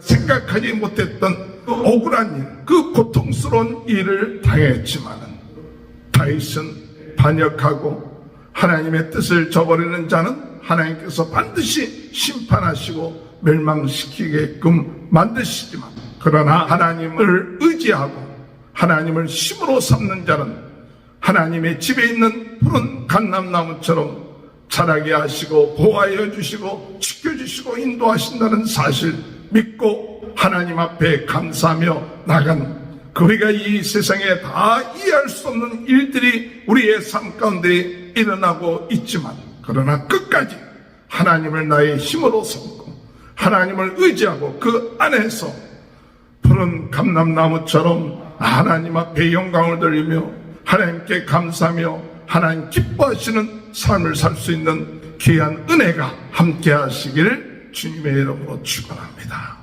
생각하지 못했던 그 억울한 일, 그 고통스러운 일을 당했지만은 다윗은 반역하고 하나님의 뜻을 저버리는 자는 하나님께서 반드시 심판하시고 멸망시키게끔 만드시지만 그러나 하나님을 의지하고 하나님을 힘으로 삼는 자는 하나님의 집에 있는 푸른 감람나무처럼 자라게 하시고 보호하여 주시고 지켜주시고 인도하신다는 사실 믿고 하나님 앞에 감사하며 나간 그 우리가 이 세상에 다 이해할 수 없는 일들이 우리의 삶 가운데 일어나고 있지만 그러나 끝까지 하나님을 나의 힘으로 삼고 하나님을 의지하고 그 안에서 푸른 감람나무처럼 하나님 앞에 영광을 돌리며 하나님께 감사하며 하나님 기뻐하시는 삶을 살 수 있는 귀한 은혜가 함께 하시기를 주님의 이름으로 축원합니다.